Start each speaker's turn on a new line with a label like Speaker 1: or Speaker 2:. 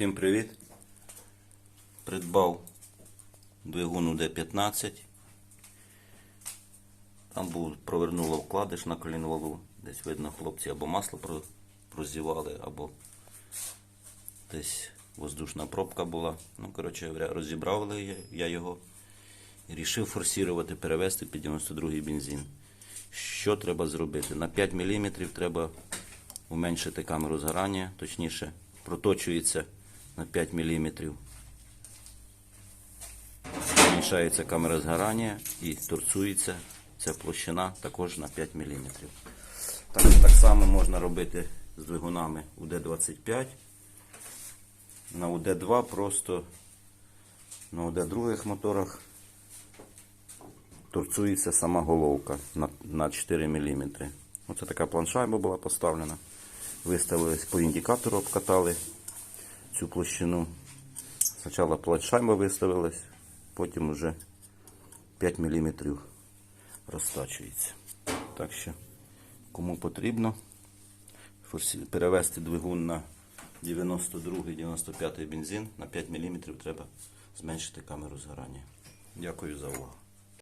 Speaker 1: Всім привіт. Придбав двигун УД-15. Там був провернуло вкладиш на колінвалу. Десь видно, хлопці або масло прозівали, або десь воздушна пробка була. Ну, коротше, розібрав я- його і вирішив форсувати, перевести під 92-й бензин. Що треба зробити? На 5 мм треба уменшити камеру згорання, точніше, проточується на 5 мм. Зменшається камера згорання і торцується ця площина також на 5 мм. Так, так само можна робити з двигунами УД-25. На УД-2 просто на УД-других моторах торцується сама головка на, на 4 мм. Оце така планшайба була поставлена. Виставились по індикатору, обкатали цю площину. Спочатку планшайба виставилась, потім вже 5 мм розтачується. Так що, кому потрібно перевести двигун на 92-95 бензин на 5 мм треба зменшити камеру згорання. Дякую за увагу.